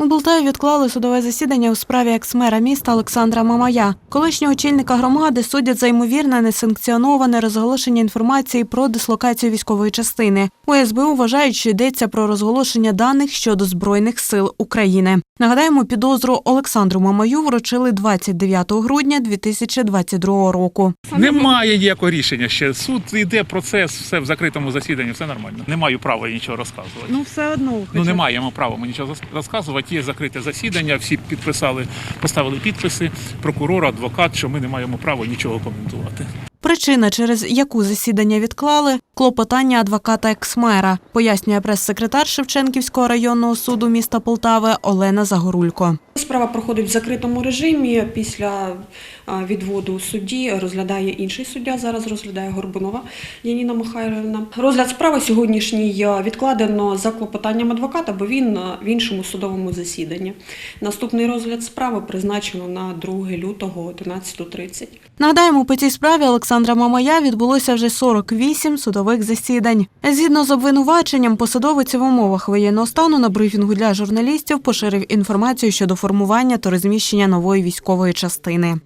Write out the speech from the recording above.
У Полтаві відклали судове засідання у справі екс-мера міста Олександра Мамая. Колишнього очільника громади судять за ймовірне несанкціоноване розголошення інформації про дислокацію військової частини. У СБУ вважають, що йдеться про розголошення даних щодо збройних сил України. Нагадаємо, підозру Олександру Мамаю вручили 29 грудня 2022 року. Немає ніякого рішення ще. Суд йде процес, все в закритому засіданні, все нормально. Не маю права нічого розказувати. Ну все одно Ну не маємо права ми нічого розказувати. Є закрите засідання, всі підписали, поставили підписи, прокурор, адвокат, що ми не маємо права нічого коментувати. Причина, через яку засідання відклали, клопотання адвоката екс-мера, пояснює прес-секретар Шевченківського районного суду міста Полтави Олена Загорулько. Справа проходить в закритому режимі. Після відводу судді розглядає інший суддя. Зараз розглядає Горбунова Яніна Михайлівна. Розгляд справи сьогоднішній відкладено за клопотанням адвоката, бо він в іншому судовому засіданні. Наступний розгляд справи призначено на 2 лютого 11.30. Нагадаємо, по цій справі Олександра Мамая відбулося вже 48 судових засідань. Згідно з обвинуваченням, посадовець в умовах воєнного стану на брифінгу для журналістів поширив інформацію щодо формування та розміщення нової військової частини.